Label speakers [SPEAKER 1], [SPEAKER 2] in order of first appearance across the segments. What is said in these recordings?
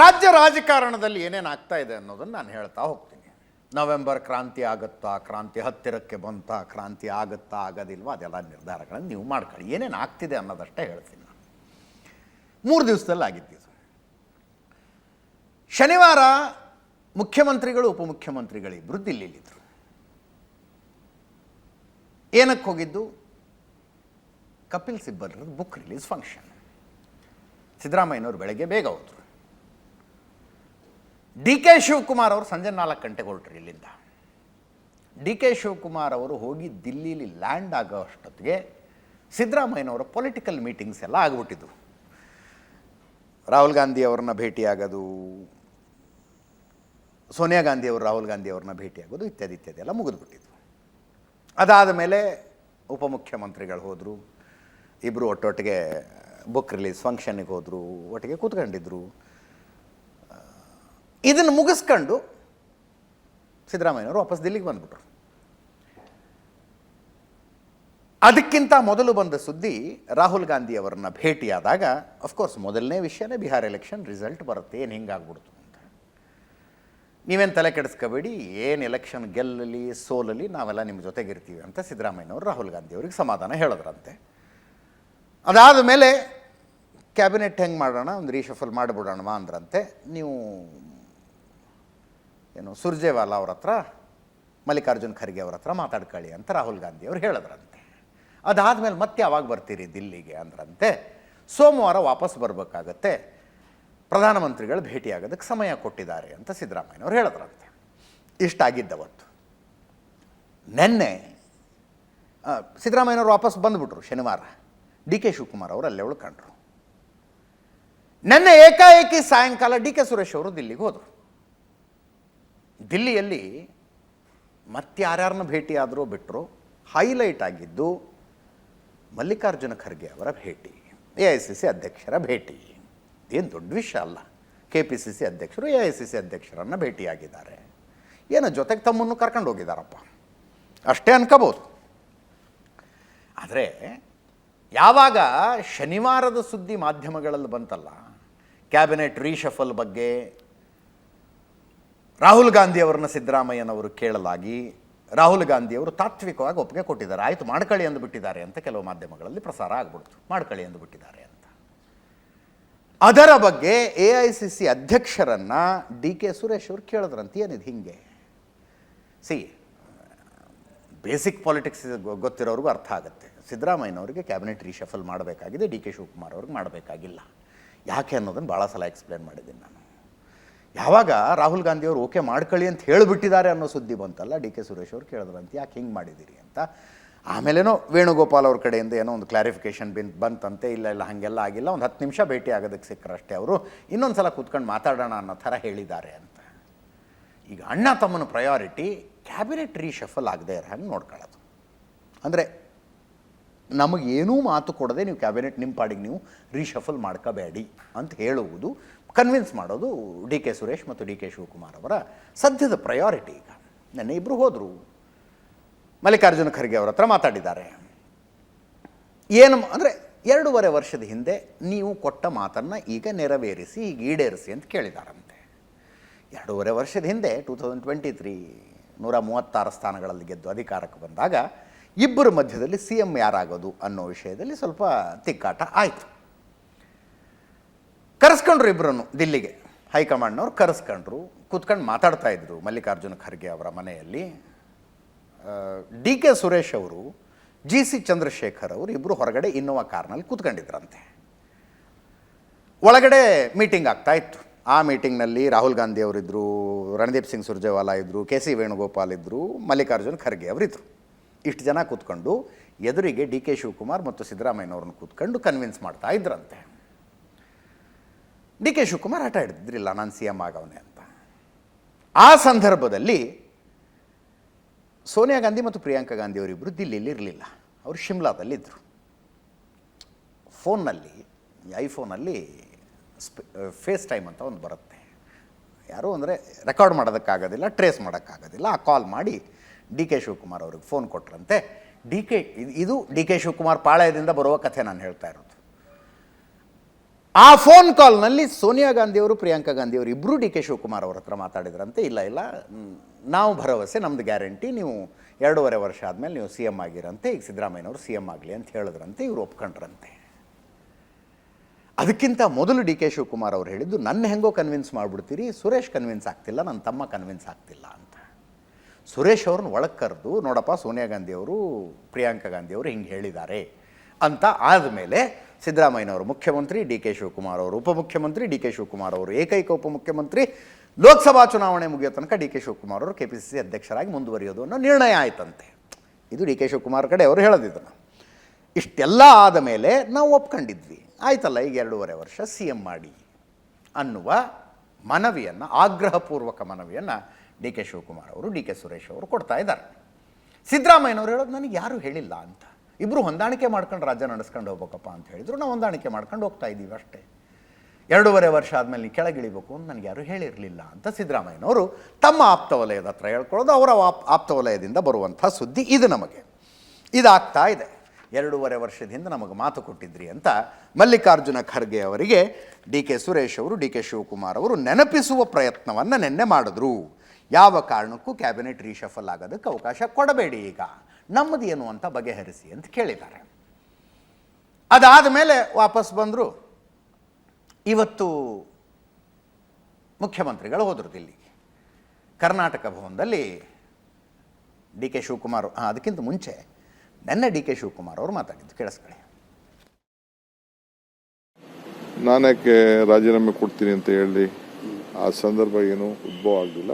[SPEAKER 1] ರಾಜ್ಯ ರಾಜಕಾರಣದಲ್ಲಿ ಏನೇನು ಆಗ್ತಾ ಇದೆ ಅನ್ನೋದನ್ನು ನಾನು ಹೇಳ್ತಾ ಹೋಗ್ತೀನಿ. ನವೆಂಬರ್ ಕ್ರಾಂತಿ ಆಗುತ್ತಾ, ಕ್ರಾಂತಿ ಹತ್ತಿರಕ್ಕೆ ಬಂತಾ, ಕ್ರಾಂತಿ ಆಗುತ್ತಾ, ಆಗೋದಿಲ್ವೋ, ಅದೆಲ್ಲ ನಿರ್ಧಾರಗಳನ್ನು ನೀವು ಮಾಡ್ಕೊಳ್ಳಿ. ಏನೇನು ಆಗ್ತಿದೆ ಅನ್ನೋದಷ್ಟೇ ಹೇಳ್ತೀನಿ ನಾನು. ಮೂರು ದಿವಸದಲ್ಲಿ ಆಗಿದ್ದು ಶನಿವಾರ ಮುಖ್ಯಮಂತ್ರಿಗಳು ಉಪಮುಖ್ಯಮಂತ್ರಿಗಳಿಬ್ಬರು ದಿಲ್ಲಿಲಿದ್ದರು ಏನಕ್ಕೆ ಹೋಗಿದ್ದು? ಕಪಿಲ್ ಸಿಬ್ಬಲ್ರ ಬುಕ್ ರಿಲೀಸ್ ಫಂಕ್ಷನ್ ಸಿದ್ದರಾಮಯ್ಯನವರು ಬೆಳಗ್ಗೆ ಬೇಗ ಹೋದರು. ಡಿ ಕೆ ಶಿವಕುಮಾರ್ ಅವರು ಸಂಜೆ ನಾಲ್ಕು ಗಂಟೆಗೆ ಹೊರಟ್ರಿ ಇಲ್ಲಿಂದ. ಡಿ ಕೆ ಶಿವಕುಮಾರ್ ಅವರು ಹೋಗಿ ದಿಲ್ಲೀಲಿ ಲ್ಯಾಂಡ್ ಆಗೋ ಅಷ್ಟೊತ್ತಿಗೆ ಸಿದ್ದರಾಮಯ್ಯನವರ ಪೊಲಿಟಿಕಲ್ ಮೀಟಿಂಗ್ಸ್ ಎಲ್ಲ ಆಗ್ಬಿಟ್ಟಿದ್ವು. ರಾಹುಲ್ ಗಾಂಧಿ ಅವ್ರನ್ನ ಭೇಟಿಯಾಗೋದು, ಸೋನಿಯಾ ಗಾಂಧಿ ಅವರು ರಾಹುಲ್ ಗಾಂಧಿ ಅವ್ರನ್ನ ಭೇಟಿಯಾಗೋದು ಇತ್ಯಾದಿ ಇತ್ಯಾದಿ ಎಲ್ಲ ಮುಗಿದ್ಬಿಟ್ಟಿದ್ವು. ಅದಾದ ಮೇಲೆ ಉಪಮುಖ್ಯಮಂತ್ರಿಗಳು ಹೋದರು ಇಬ್ಬರು ಒಟ್ಟೊಟ್ಟಿಗೆ ಬುಕ್ ರಿಲೀಸ್ ಫಂಕ್ಷನ್ನಿಗೆ ಹೋದರು, ಒಟ್ಟಿಗೆ ಕೂತ್ಕೊಂಡಿದ್ರು. ಇದನ್ನು ಮುಗಿಸ್ಕೊಂಡು ಸಿದ್ದರಾಮಯ್ಯನವರು ವಾಪಸ್ ದಿಲ್ಲಿಗೆ ಬಂದ್ಬಿಟ್ರು. ಅದಕ್ಕಿಂತ ಮೊದಲು ಬಂದ ಸುದ್ದಿ ರಾಹುಲ್ ಗಾಂಧಿ ಅವರನ್ನ ಭೇಟಿಯಾದಾಗ ಅಫ್ಕೋರ್ಸ್ ಮೊದಲನೇ ವಿಷಯನೇ ಬಿಹಾರ್ ಎಲೆಕ್ಷನ್ ರಿಸಲ್ಟ್ ಬರುತ್ತೆ, ಏನು ಹಿಂಗಾಗ್ಬಿಡ್ತು ಅಂತ. ನೀವೇನು ತಲೆ ಕೆಡಿಸ್ಕೋಬೇಡಿ, ಏನು ಎಲೆಕ್ಷನ್ ಗೆಲ್ಲಲಿ, ಸೋಲಲಿ ನಾವೆಲ್ಲ ನಿಮ್ಮ ಜೊತೆಗಿರ್ತೀವಿ ಅಂತ ಸಿದ್ದರಾಮಯ್ಯನವರು ರಾಹುಲ್ ಗಾಂಧಿ ಅವರಿಗೆ ಸಮಾಧಾನ ಹೇಳಿದ್ರಂತೆ. ಅದಾದ ಮೇಲೆ, ಕ್ಯಾಬಿನೆಟ್ ಹೆಂಗೆ ಮಾಡೋಣ? ಒಂದು ರೀಶಫಲ್ ಮಾಡಿಬಿಡೋಣ ಅಂದ್ರಂತೆ. ನೀವು ಏನು, ಸುರ್ಜೇವಾಲಾ ಅವ್ರ ಹತ್ರ, ಮಲ್ಲಿಕಾರ್ಜುನ್ ಖರ್ಗೆ ಅವ್ರ ಹತ್ರ ಮಾತಾಡ್ಕೊಳ್ಳಿ ಅಂತ ರಾಹುಲ್ ಗಾಂಧಿ ಅವರು ಹೇಳಿದ್ರಂತೆ. ಅದಾದಮೇಲೆ ಮತ್ತೆ ಯಾವಾಗ ಬರ್ತೀರಿ ದಿಲ್ಲಿಗೆ ಅಂದ್ರಂತೆ, ಸೋಮವಾರ ವಾಪಸ್ ಬರಬೇಕಾಗತ್ತೆ, ಪ್ರಧಾನಮಂತ್ರಿಗಳು ಭೇಟಿಯಾಗೋದಕ್ಕೆ ಸಮಯ ಕೊಟ್ಟಿದ್ದಾರೆ ಅಂತ ಸಿದ್ದರಾಮಯ್ಯನವ್ರು ಹೇಳಿದ್ರಂತೆ. ಇಷ್ಟಾಗಿದ್ದವತ್ತು. ನಿನ್ನೆ ಸಿದ್ದರಾಮಯ್ಯನವ್ರು ವಾಪಸ್ ಬಂದುಬಿಟ್ರು ಶನಿವಾರ. ಡಿ ಕೆ ಶಿವಕುಮಾರ್ ಅವರು ಅಲ್ಲೇ ಉಳ್ಕೊಂಡ್ರು. ನಿನ್ನೆ ಏಕಾಏಕಿ ಸಾಯಂಕಾಲ ಡಿ ಕೆ ಸುರೇಶ್ ಅವರು ದಿಲ್ಲಿಗೆ ಹೋದರು. ದಿಲ್ಲಿಯಲ್ಲಿ ಮತ್ತಾರ್ಯಾರನ್ನ ಭೇಟಿಯಾದರೂ ಬಿಟ್ಟರು ಹೈಲೈಟ್ ಆಗಿದ್ದು ಮಲ್ಲಿಕಾರ್ಜುನ ಖರ್ಗೆ ಅವರ ಭೇಟಿ, ಎ ಐ ಸಿ ಸಿ ಅಧ್ಯಕ್ಷರ ಭೇಟಿ. ಏನು ದೊಡ್ಡ ವಿಷಯ ಅಲ್ಲ. ಕೆ ಪಿ ಸಿ ಸಿ ಅಧ್ಯಕ್ಷರು ಎ ಐ ಸಿ ಸಿ ಅಧ್ಯಕ್ಷರನ್ನು ಭೇಟಿಯಾಗಿದ್ದಾರೆ. ಏನು ಜೊತೆಗೆ ತಮ್ಮನ್ನು ಕರ್ಕೊಂಡು ಹೋಗಿದ್ದಾರಪ್ಪ ಅಷ್ಟೇ ಅನ್ಕೋಬೋದು. ಆದರೆ ಯಾವಾಗ ಶನಿವಾರದ ಸುದ್ದಿ ಮಾಧ್ಯಮಗಳಲ್ಲಿ ಬಂತಲ್ಲ, ಕ್ಯಾಬಿನೆಟ್ ರೀಶಫಲ್ ಬಗ್ಗೆ ರಾಹುಲ್ ಗಾಂಧಿ ಅವರನ್ನ ಸಿದ್ದರಾಮಯ್ಯನವರು ಕೇಳಲಾಗಿ ರಾಹುಲ್ ಗಾಂಧಿ ಅವರು ತಾತ್ವಿಕವಾಗಿ ಒಪ್ಪಿಗೆ ಕೊಟ್ಟಿದ್ದಾರೆ. ಆಯಿತು, ಮಾಡ್ಕೊಳ್ಳಿ ಎಂದು ಬಿಟ್ಟಿದ್ದಾರೆ ಅಂತ ಕೆಲವು ಮಾಧ್ಯಮಗಳಲ್ಲಿ ಪ್ರಸಾರ ಆಗ್ಬಿಡ್ತು. ಮಾಡ್ಕೊಳ್ಳಿ ಎಂದು ಬಿಟ್ಟಿದ್ದಾರೆ ಅಂತ. ಅದರ ಬಗ್ಗೆ ಎ ಐ ಸಿ ಸಿ ಅಧ್ಯಕ್ಷರನ್ನು ಡಿ ಕೆ ಸುರೇಶ್ ಅವರು ಕೇಳಿದ್ರಂತ. ಏನಿದೆ ಹಿಂಗೆ? ಸಿ, ಬೇಸಿಕ್ ಪಾಲಿಟಿಕ್ಸ್ ಗೊತ್ತಿರೋರಿಗೂ ಅರ್ಥ ಆಗುತ್ತೆ. ಸಿದ್ದರಾಮಯ್ಯನವರಿಗೆ ಕ್ಯಾಬಿನೆಟ್ ರೀಶಫಲ್ ಮಾಡಬೇಕಾಗಿದೆ. ಡಿ ಕೆ ಶಿವಕುಮಾರ್ ಅವ್ರಿಗೆ ಮಾಡಬೇಕಾಗಿಲ್ಲ. ಯಾಕೆ ಅನ್ನೋದನ್ನು ಭಾಳ ಸಲ ಎಕ್ಸ್ಪ್ಲೇನ್ ಮಾಡಿದ್ದೀನಿ ನಾನು. ಯಾವಾಗ ರಾಹುಲ್ ಗಾಂಧಿ ಅವರು ಓಕೆ ಮಾಡ್ಕೊಳ್ಳಿ ಅಂತ ಹೇಳಿಬಿಟ್ಟಿದ್ದಾರೆ ಅನ್ನೋ ಸುದ್ದಿ ಬಂತಲ್ಲ, ಡಿ ಕೆ ಸುರೇಶ್ ಅವರು ಕೇಳಿದ್ರಂತ, ಯಾಕೆ ಹಿಂಗೆ ಮಾಡಿದ್ದೀರಿ ಅಂತ. ಆಮೇಲೇನೋ ವೇಣುಗೋಪಾಲ್ ಅವ್ರ ಕಡೆಯಿಂದ ಏನೋ ಒಂದು ಕ್ಲಾರಿಫಿಕೇಷನ್ ಬಿನ್, ಬಂತಂತೆ, ಇಲ್ಲ ಇಲ್ಲ, ಹಾಗೆಲ್ಲ ಆಗಿಲ್ಲ, ಒಂದು ಹತ್ತು ನಿಮಿಷ ಭೇಟಿ ಆಗೋದಕ್ಕೆ ಸಿಕ್ಕರಷ್ಟೇ ಅವರು. ಇನ್ನೊಂದು ಸಲ ಕೂತ್ಕೊಂಡು ಮಾತಾಡೋಣ ಅನ್ನೋ ಥರ ಹೇಳಿದ್ದಾರೆ ಅಂತ. ಈಗ ಅಣ್ಣ ತಮ್ಮನ ಪ್ರಯಾರಿಟಿ ಕ್ಯಾಬಿನೆಟ್ ರೀಶಫಲ್ ಆಗದೆ ಇರೋ ಹಂಗೆ ನೋಡ್ಕೊಳ್ಳೋದು. ಅಂದರೆ ನಮಗೇನೂ ಮಾತು ಕೊಡದೆ ನೀವು ಕ್ಯಾಬಿನೆಟ್ ನಿಮ್ಮ ಪಾಡಿಗೆ ನೀವು ರೀಶಫಲ್ ಮಾಡ್ಕೋಬೇಡಿ ಅಂತ ಹೇಳುವುದು ಕನ್ವಿನ್ಸ್ ಮಾಡೋದು ಡಿ ಕೆ ಸುರೇಶ್ ಮತ್ತು ಡಿ ಕೆ ಶಿವಕುಮಾರ್ ಅವರ ಸದ್ಯದ ಪ್ರಯಾರಿಟಿ ಈಗ. ನೆನ್ನೆ ಇಬ್ಬರು ಹೋದರು. ಮಲ್ಲಿಕಾರ್ಜುನ ಖರ್ಗೆ ಅವರ ಹತ್ರ ಮಾತಾಡಿದ್ದಾರೆ. ಏನು ಅಂದರೆ ಎರಡೂವರೆ ವರ್ಷದ ಹಿಂದೆ ನೀವು ಕೊಟ್ಟ ಮಾತನ್ನು ಈಗ ನೆರವೇರಿಸಿ, ಈಗ ಈಡೇರಿಸಿ ಅಂತ ಕೇಳಿದಾರಂತೆ. ಎರಡೂವರೆ ವರ್ಷದ ಹಿಂದೆ ಟೂ ತೌಸಂಡ್ ಟ್ವೆಂಟಿ ತ್ರೀ ನೂರ ಮೂವತ್ತಾರು ಸ್ಥಾನಗಳಲ್ಲಿ ಗೆದ್ದು ಅಧಿಕಾರಕ್ಕೆ ಬಂದಾಗ ಇಬ್ಬರ ಮಧ್ಯದಲ್ಲಿ ಸಿ ಎಂ ಯಾರಾಗೋದು ಅನ್ನೋ ವಿಷಯದಲ್ಲಿ ಸ್ವಲ್ಪ ತಿಕ್ಕಾಟ ಆಯಿತು. ಕರೆಸ್ಕೊಂಡ್ರು ಇಬ್ಬರನ್ನು ದಿಲ್ಲಿಗೆ. ಹೈಕಮಾಂಡ್ನವ್ರು ಕರೆಸ್ಕೊಂಡ್ರು. ಕೂತ್ಕೊಂಡು ಮಾತಾಡ್ತಾ ಇದ್ರು ಮಲ್ಲಿಕಾರ್ಜುನ ಖರ್ಗೆ ಅವರ ಮನೆಯಲ್ಲಿ. ಡಿ ಕೆ ಸುರೇಶ್ ಅವರು ಜಿ ಸಿ ಚಂದ್ರಶೇಖರ್ ಅವರು ಇಬ್ಬರು ಹೊರಗಡೆ ಇನ್ನೋವಾ ಕಾರ್ನಲ್ಲಿ ಕೂತ್ಕೊಂಡಿದ್ರಂತೆ. ಒಳಗಡೆ ಮೀಟಿಂಗ್ ಆಗ್ತಾ ಇತ್ತು. ಆ ಮೀಟಿಂಗ್ನಲ್ಲಿ ರಾಹುಲ್ ಗಾಂಧಿ ಅವರಿದ್ದರು ರಣದೀಪ್ ಸಿಂಗ್ ಸುರ್ಜೇವಾಲಾ ಇದ್ದರು ಕೆ ಸಿ ವೇಣುಗೋಪಾಲ್ ಇದ್ದರು ಮಲ್ಲಿಕಾರ್ಜುನ್ ಖರ್ಗೆ ಅವರಿದ್ದರು ಇಷ್ಟು ಜನ ಕೂತ್ಕೊಂಡು ಎದುರಿಗೆ ಡಿ ಕೆ ಶಿವಕುಮಾರ್ ಮತ್ತು ಸಿದ್ದರಾಮಯ್ಯನವ್ರನ್ನ ಕೂತ್ಕೊಂಡು ಕನ್ವಿನ್ಸ್ ಮಾಡ್ತಾ ಇದ್ರಂತೆ. ಡಿ ಕೆ ಶಿವಕುಮಾರ್ ಆಟ ಹಿಡಿದಿದ್ರಿಲ್ಲ ನಾನು ಸಿ ಎಂ ಆಗವನೆ ಅಂತ. ಆ ಸಂದರ್ಭದಲ್ಲಿ ಸೋನಿಯಾ ಗಾಂಧಿ ಮತ್ತು ಪ್ರಿಯಾಂಕಾ ಗಾಂಧಿ ಅವರಿಬ್ಬರು ದಿಲ್ಲಿಲಿ ಇರಲಿಲ್ಲ. ಅವರು ಶಿಮ್ಲಾದಲ್ಲಿದ್ದರು ಫೋನ್ನಲ್ಲಿ ಐಫೋನಲ್ಲಿ ಫೇಸ್ ಟೈಮ್ ಅಂತ ಒಂದು ಬರುತ್ತೆ. ಯಾರು ಅಂದರೆ ರೆಕಾರ್ಡ್ ಮಾಡೋದಕ್ಕಾಗೋದಿಲ್ಲ, ಟ್ರೇಸ್ ಮಾಡೋಕ್ಕಾಗೋದಿಲ್ಲ. ಆ ಕಾಲ್ ಮಾಡಿ ಡಿ ಕೆ ಶಿವಕುಮಾರ್ ಅವ್ರಿಗೆ ಫೋನ್ ಕೊಟ್ರಂತೆ. ಡಿ ಕೆ, ಇದು ಡಿ ಕೆ ಶಿವಕುಮಾರ್ ಪಾಳ್ಯದಿಂದ ಬರುವ ಕಥೆ ನಾನು ಹೇಳ್ತಾ ಇರೋದು. ಆ ಫೋನ್ ಕಾಲ್ನಲ್ಲಿ ಸೋನಿಯಾ ಗಾಂಧಿಯವರು, ಪ್ರಿಯಾಂಕಾ ಗಾಂಧಿಯವರು ಇಬ್ಬರು ಡಿ ಕೆ ಶಿವಕುಮಾರ್ ಅವ್ರ ಹತ್ರ ಮಾತಾಡಿದ್ರಂತೆ. ಇಲ್ಲ ಇಲ್ಲ. ನಾವು ಭರವಸೆ ನಮ್ಮದು ಗ್ಯಾರಂಟಿ, ನೀವು ಎರಡೂವರೆ ವರ್ಷ ಆದಮೇಲೆ ನೀವು ಸಿ ಎಂ ಆಗಿರಂತೆ. ಈಗ ಸಿದ್ದರಾಮಯ್ಯನವರು ಸಿ ಎಂ ಆಗಲಿ ಅಂತ ಹೇಳಿದ್ರಂತೆ, ಇವರು ಒಪ್ಕೊಂಡ್ರಂತೆ. ಅದಕ್ಕಿಂತ ಮೊದಲು ಡಿ ಕೆ ಶಿವಕುಮಾರ್ ಅವರು ಹೇಳಿದ್ದು, ನನ್ನ ಹೆಂಗೋ ಕನ್ವಿನ್ಸ್ ಮಾಡಿಬಿಡ್ತೀರಿ, ಸುರೇಶ್ ಕನ್ವಿನ್ಸ್ ಆಗ್ತಿಲ್ಲ, ನನ್ನ ತಮ್ಮ ಕನ್ವಿನ್ಸ್ ಆಗ್ತಿಲ್ಲ ಅಂತ. ಸುರೇಶ್ ಅವ್ರನ್ನ ಒಳಗೆ ಕರೆದು, ನೋಡಪ್ಪ, ಸೋನಿಯಾ ಗಾಂಧಿಯವರು, ಪ್ರಿಯಾಂಕಾ ಗಾಂಧಿಯವರು ಹಿಂಗೆ ಹೇಳಿದ್ದಾರೆ ಅಂತ ಆದಮೇಲೆ ಸಿದ್ದರಾಮಯ್ಯನವರು, ಮುಖ್ಯಮಂತ್ರಿ ಡಿ ಕೆ ಶಿವಕುಮಾರ್ ಅವರು, ಉಪಮುಖ್ಯಮಂತ್ರಿ ಡಿ ಕೆ ಶಿವಕುಮಾರ್ ಅವರು, ಏಕೈಕ ಉಪಮುಖ್ಯಮಂತ್ರಿ ಲೋಕಸಭಾ ಚುನಾವಣೆ ಮುಗಿಯೋ ತನಕ ಡಿ ಕೆ ಶಿವಕುಮಾರ್ ಅವರು ಕೆ ಪಿ ಸಿ ಅಧ್ಯಕ್ಷರಾಗಿ ಮುಂದುವರಿಯೋದು ಅನ್ನೋ ನಿರ್ಣಯ ಆಯ್ತಂತೆ. ಇದು ಡಿ ಕೆ ಶಿವಕುಮಾರ್ ಕಡೆ ಅವರು ಹೇಳೋದಿದ್ದನ್ನು. ಇಷ್ಟೆಲ್ಲ ಆದ ಮೇಲೆ ನಾವು ಒಪ್ಕೊಂಡಿದ್ವಿ. ಆಯ್ತಲ್ಲ, ಈಗ ಎರಡೂವರೆ ವರ್ಷ ಸಿ ಎಂ ಮಾಡಿ ಅನ್ನುವ ಮನವಿಯನ್ನು, ಆಗ್ರಹಪೂರ್ವಕ ಮನವಿಯನ್ನು ಡಿ ಕೆ ಶಿವಕುಮಾರ್ ಅವರು, ಡಿ ಕೆ ಸುರೇಶ್ ಅವರು ಕೊಡ್ತಾ ಇದ್ದಾರೆ. ಸಿದ್ದರಾಮಯ್ಯನವರು ಹೇಳೋದು ನನಗೆ ಯಾರೂ ಹೇಳಿಲ್ಲ ಅಂತ. ಇಬ್ಬರು ಹೊಂದಾಣಿಕೆ ಮಾಡ್ಕೊಂಡು ರಾಜ್ಯ ನಡೆಸ್ಕೊಂಡು ಹೋಗ್ಬೇಕಪ್ಪ ಅಂತ ಹೇಳಿದ್ರು. ನಾವು ಹೊಂದಾಣಿಕೆ ಮಾಡ್ಕೊಂಡು ಹೋಗ್ತಾ ಇದ್ದೀವಿ ಅಷ್ಟೇ. ಎರಡೂವರೆ ವರ್ಷ ಆದಮೇಲೆ ನೀವು ಕೆಳಗಿಳಿಬೇಕು ಅಂತ ನನಗೆ ಯಾರು ಹೇಳಿರಲಿಲ್ಲ ಅಂತ ಸಿದ್ದರಾಮಯ್ಯನವರು ತಮ್ಮ ಆಪ್ತ ವಲಯದ ಹತ್ರ ಹೇಳ್ಕೊಳ್ಳೋದು, ಅವರ ಆಪ್, ಆಪ್ತ ವಲಯದಿಂದ ಬರುವಂಥ ಸುದ್ದಿ ಇದು ನಮಗೆ. ಇದಾಗ್ತಾ ಇದೆ. ಎರಡೂವರೆ ವರ್ಷದಿಂದ ನಮಗೆ ಮಾತು ಕೊಟ್ಟಿದ್ರಿ ಅಂತ ಮಲ್ಲಿಕಾರ್ಜುನ ಖರ್ಗೆ ಅವರಿಗೆ ಡಿ ಕೆ ಸುರೇಶ್ ಅವರು, ಡಿ ಕೆ ಶಿವಕುಮಾರ್ ಅವರು ನೆನಪಿಸುವ ಪ್ರಯತ್ನವನ್ನು ನಿನ್ನೆ ಮಾಡಿದ್ರು. ಯಾವ ಕಾರಣಕ್ಕೂ ಕ್ಯಾಬಿನೆಟ್ ರೀಶಫಲ್ ಆಗೋದಕ್ಕೆ ಅವಕಾಶ ಕೊಡಬೇಡಿ ಈಗ. ನಮ್ಮದು ಏನು ಅಂತ ಬಗೆಹರಿಸಿ ಅಂತ ಕೇಳಿದ್ದಾರೆ. ಅದಾದ ಮೇಲೆ ವಾಪಸ್ ಬಂದರು. ಇವತ್ತು ಮುಖ್ಯಮಂತ್ರಿಗಳು ಹೋದರು ದಿಲ್ಲಿಗೆ. ಕರ್ನಾಟಕ ಭವನದಲ್ಲಿ ಡಿ ಕೆ ಶಿವಕುಮಾರ್ ಅದಕ್ಕಿಂತ ಮುಂಚೆ ನೆನ್ನೆ ಡಿ ಕೆ ಶಿವಕುಮಾರ್ ಅವರು ಮಾತಾಡಿದ್ದು. ಕೇಳಿಸ್ಕೊಳ್ಳಿ.
[SPEAKER 2] ನಾನಕ್ಕೆ ರಾಜೀನಾಮೆ ಕೊಡ್ತೀನಿ ಅಂತ ಹೇಳಿ ಆ ಸಂದರ್ಭ ಏನು ಉದ್ಭವ ಆಗಲಿಲ್ಲ.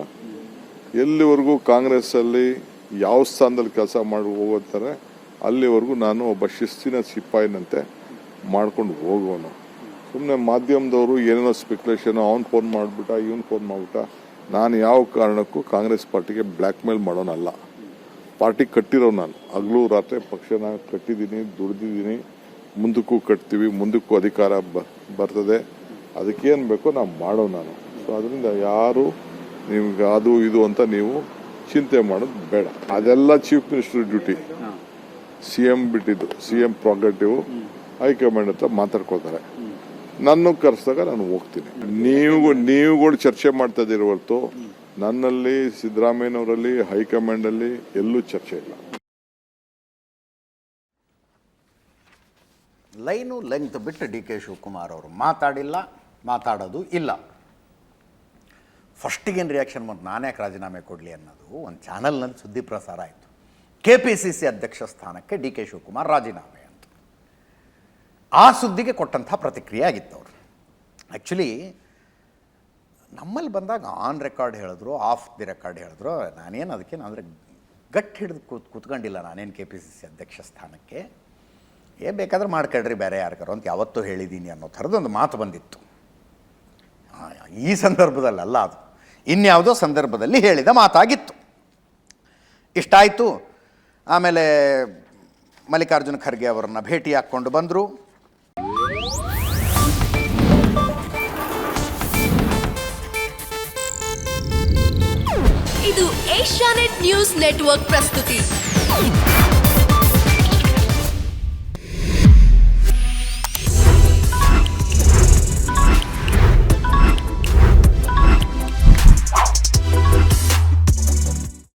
[SPEAKER 2] ಎಲ್ಲಿವರೆಗೂ ಕಾಂಗ್ರೆಸ್ಸಲ್ಲಿ ಯಾವ ಸ್ಥಾನದಲ್ಲಿ ಕೆಲಸ ಮಾಡಿ ಹೋಗುತ್ತಾರೆ ಅಲ್ಲಿವರೆಗೂ ನಾನು ಒಬ್ಬ ಶಿಸ್ತಿನ ಸಿಪಾಯಿನಂತೆ ಮಾಡ್ಕೊಂಡು ಹೋಗೋನು ಸುಮ್ಮನೆ ಮಾಧ್ಯಮದವರು ಏನೇನೋ ಸ್ಪೆಕ್ಯುಲೇಷನ್ ಅವ್ನು ಫೋನ್ ಮಾಡಿಬಿಟ್ಟ, ಇವನು ಫೋನ್ ಮಾಡಿಬಿಟ್ಟ, ನಾನು ಯಾವ ಕಾರಣಕ್ಕೂ ಕಾಂಗ್ರೆಸ್ ಪಾರ್ಟಿಗೆ ಬ್ಲ್ಯಾಕ್ ಮೇಲ್ ಮಾಡೋನಲ್ಲ. ಪಾರ್ಟಿ ಕಟ್ಟಿರೋ ನಾನು. ಹಗಲು ರಾತ್ರಿ ಪಕ್ಷನ ಕಟ್ಟಿದ್ದೀನಿ, ದುಡ್ದಿದ್ದೀನಿ, ಮುಂದಕ್ಕೂ ಕಟ್ತೀವಿ, ಮುಂದಕ್ಕೂ ಅಧಿಕಾರ ಬರ್ತದೆ. ಅದಕ್ಕೇನು ಬೇಕೋ ನಾನು ಮಾಡೋ ನಾನು. ಸೊ ಅದರಿಂದ ಯಾರು ನಿಮ್ಗೆ ಅದು, ಇದು ಅಂತ ನೀವು ಚಿಂತೆ ಮಾಡೋದು ಬೇಡ. ಅದೆಲ್ಲ chief minister duty C M ಬಿಟ್ಟಿದ್ದು C M prerogative high command ಹತ್ರ ಮಾತಾಡ್ಕೊಳ್ತಾರೆ. ನನ್ನ ಕರೆಸಿದಾಗ ನಾನು ಹೋಗ್ತೀನಿ. ನೀವು ನೀವುಗಳು ಚರ್ಚೆ ಮಾಡ್ತಾ ಇದ್ದೀರಿ ಹೊರತು, ನನ್ನಲ್ಲಿ, ಸಿದ್ದರಾಮಯ್ಯನವರಲ್ಲಿ, ಹೈಕಮಾಂಡಲ್ಲಿ ಎಲ್ಲೂ ಚರ್ಚೆ ಇಲ್ಲ.
[SPEAKER 1] ಲೈನು ಲೆಂತ್ ಬಿಟ್ಟು ಡಿ ಕೆ ಶಿವಕುಮಾರ್ ಅವರು ಮಾತಾಡಿಲ್ಲ, ಮಾತಾಡೋದು ಇಲ್ಲ. ಫಸ್ಟಿಗೇನು ರಿಯಾಕ್ಷನ್ ಮಾಡಿ ನಾನು ಯಾಕೆ ರಾಜೀನಾಮೆ ಕೊಡಲಿ ಅನ್ನೋದು ಒಂದು ಚಾನಲ್ನಲ್ಲಿ ಸುದ್ದಿ ಪ್ರಸಾರ ಆಯಿತು. ಕೆ ಪಿ ಸಿ ಸಿ ಅಧ್ಯಕ್ಷ ಸ್ಥಾನಕ್ಕೆ ಡಿ ಕೆ ಶಿವಕುಮಾರ್ ರಾಜೀನಾಮೆ ಅಂತ. ಆ ಸುದ್ದಿಗೆ ಕೊಟ್ಟಂಥ ಪ್ರತಿಕ್ರಿಯೆ ಆಗಿತ್ತು ಅವರು. ಆ್ಯಕ್ಚುಲಿ ನಮ್ಮಲ್ಲಿ ಬಂದಾಗ ಆನ್ ರೆಕಾರ್ಡ್ ಹೇಳಿದ್ರು ಆಫ್ ದಿ ರೆಕಾರ್ಡ್ ಹೇಳಿದ್ರು. ನಾನೇನು ಅದಕ್ಕೇನು ಅಂದರೆ ಗಟ್ಟಿ ಹಿಡಿದು ಕೂತ್ ಕೂತ್ಕೊಂಡಿಲ್ಲ ನಾನೇನು ಕೆ ಪಿ ಸಿ ಸಿ ಅಧ್ಯಕ್ಷ ಸ್ಥಾನಕ್ಕೆ. ಏ ಬೇಕಾದ್ರೆ ಮಾಡ್ಕೊಳ್ರಿ ಬೇರೆ ಯಾರಿಗಾರು ಅಂತ ಯಾವತ್ತೂ ಹೇಳಿದ್ದೀನಿ ಅನ್ನೋ ಥರದೊಂದು ಮಾತು ಬಂದಿತ್ತು. ಈ ಸಂದರ್ಭದಲ್ಲಲ್ಲ ಅದು. ಇನ್ಯಾವುದೋ ಸಂದರ್ಭದಲ್ಲಿ ಹೇಳಿದ ಮಾತಾಗಿತ್ತು. ಇಷ್ಟಾಯಿತು. ಆಮೇಲೆ ಮಲ್ಲಿಕಾರ್ಜುನ ಖರ್ಗೆ ಅವರನ್ನು ಭೇಟಿ ಹಾಕ್ಕೊಂಡು ಬಂದರು.
[SPEAKER 3] ಇದು ಏಷ್ಯಾನೆಟ್ ನ್ಯೂಸ್ ನೆಟ್ವರ್ಕ್ ಪ್ರಸ್ತುತಿ.